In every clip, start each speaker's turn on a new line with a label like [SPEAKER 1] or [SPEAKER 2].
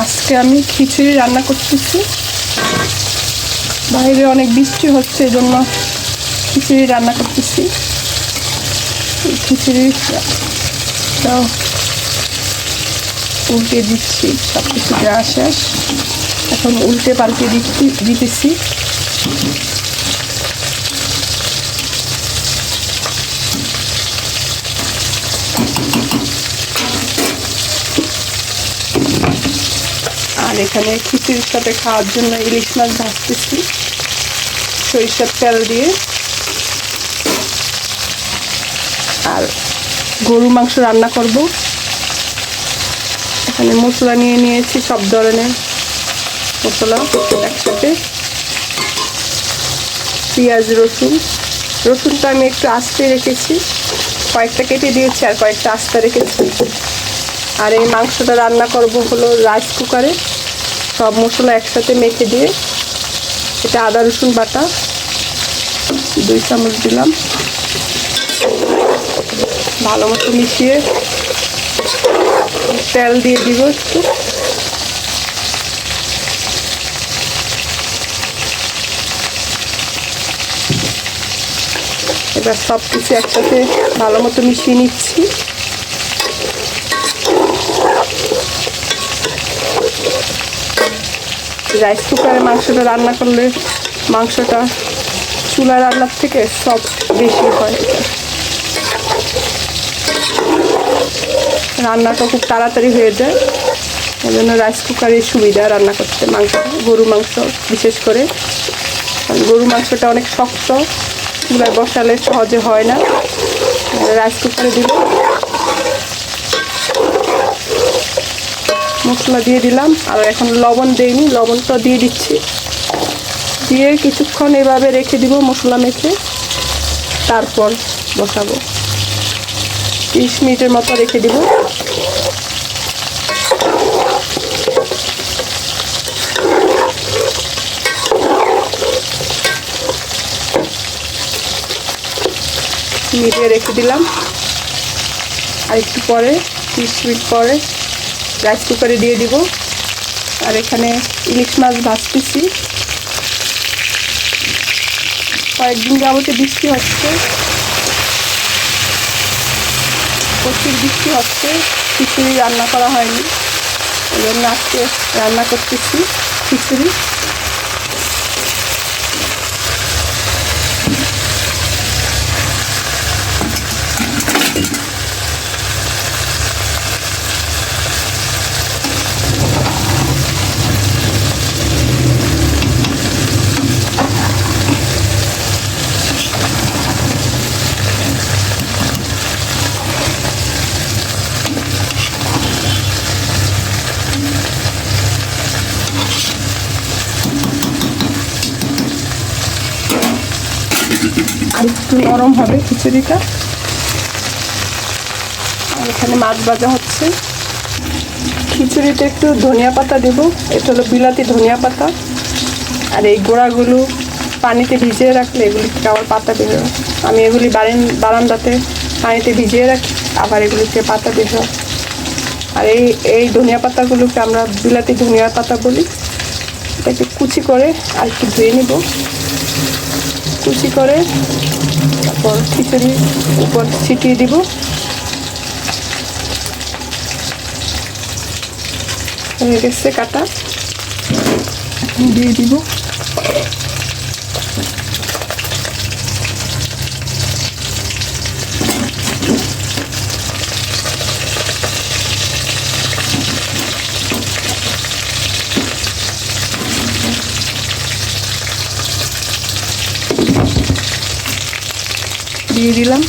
[SPEAKER 1] আজকে আমি খিচুড়ি রান্না করতেছি। বাইরে অনেক বৃষ্টি হচ্ছে এই জন্য খিচুড়ি রান্না করতেছি। খিচুড়ি উল্টে দিচ্ছি সব কিছু যা এখন উল্টে পাল্টে দিচ্ছি, দিতেছি। আর এখানে খিচুড়ির সাথে খাওয়ার জন্য ইলিশ মাছ ভাজতেছি। সরিষার তেল দিয়ে। আর গরু মাংস রান্না করব। এখানে মশলা নিয়ে নিয়েছি সব ধরনের মশলা একসাথে। পেঁয়াজ, রসুন। রসুনটা আমি একটু আস্তে রেখেছি। কয়েকটা কেটে দিয়েছি আর কয়েকটা আস্তে রেখেছি। আর এই মাংসটা রান্না করব হলো রাইস কুকারে। সব মশলা একসাথে মেখে দিয়ে এটা আদা, রসুন বাটা, দুই চামচ দিলাম। ভালো মতো মিশিয়ে তেল দিয়ে দিব একটু। এবার সব কিছু একসাথে ভালো মতো মিশিয়ে নিচ্ছি। রাইস কুকারে মাংসটা রান্না করলে মাংসটা চুলা রান্নার থেকে সব বেশি হয়। রান্নাটা খুব তাড়াতাড়ি হয়ে যায়। এই জন্য রাইস কুকারে সুবিধা রান্না করতে। মাংস গরু মাংস বিশেষ করে। গরু মাংসটা অনেক শক্ত, চুলায় বসালে সহজে হয় না। রাইস কুকারে দিলে মশলা দিয়ে দিলাম আর এখন লবণ দেইনি, লবণটা দিয়ে দিচ্ছি। দিয়ে কিছুক্ষণ এভাবে রেখে দিব মশলা মেখে। তারপর বসাবো। তিরিশ মিনিটের মতো রেখে দিব। মিলিয়ে রেখে দিলাম। আর একটু পরে, তিরিশ মিনিট পরে রাইস কুকারে দিয়ে দিব। আর এখানে ইলিশ মাছ ভাজতেছি। কয়েকদিন যাবতে বৃষ্টি হচ্ছে। প্রচুর বৃষ্টি হচ্ছে। খিচুড়ি রান্না করা হয়নি। ওই জন্য আজকে রান্না করতেছি খিচুড়ি। আর নরম হবে খিচুড়িটা। আর এখানে মাছ ভাজা হচ্ছে। খিচুড়িতে একটু ধনিয়া পাতা দেব। এটা হলো বিলাতি ধনিয়া পাতা। আর এই গোড়াগুলো পানিতে ভিজিয়ে রাখলে এগুলি থেকে আবার পাতা বেরোয় আমি এগুলি বারান বারান্দাতে পানিতে ভিজিয়ে রাখি, আবার এগুলিকে পাতা বেরোয় আর এই এই ধনিয়া পাতাগুলোকে আমরা বিলাতি ধনিয়া পাতা বলি। এটাকে কুচি করে আর একটু ধুয়ে নিব। কুচি করে তারপর খিচুড়ি উপর ছিটিয়ে দিব। হয়ে গেছে কাটা। দিয়ে দিব। দিয়ে দিলাম।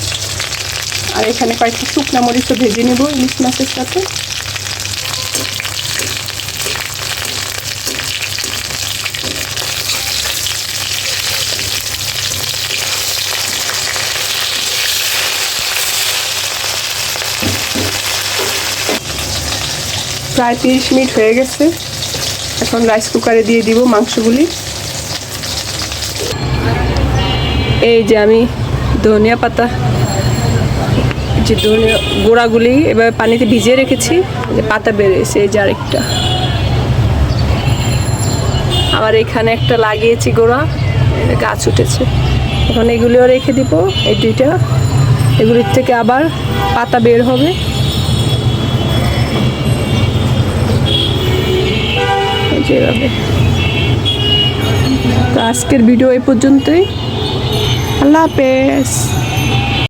[SPEAKER 1] আর এখানে কয়েকটা শুকনো মরিচও ভেজে নেব ইলিশ মাছের সাথে। প্রায় তিরিশ মিনিট হয়ে গেছে। এখন রাইস কুকারে দিয়ে দিব মাংসগুলি। এই যে আমি ধনিয়া পাতা, যে ধনিয়া গোড়াগুলি এবার পানিতে ভিজিয়ে রেখেছি, যে পাতা বেরিয়েছে এই যে আরেকটা আবার এখানে একটা লাগিয়েছি গোড়া গাছ উঠেছে। এখন এগুলিও রেখে দিব, এই দুইটা। এগুলির থেকে আবার পাতা বের হবে। এই যে এভাবে। তো আজকের ভিডিও এই পর্যন্তই। আল্লাহ হাফেজ।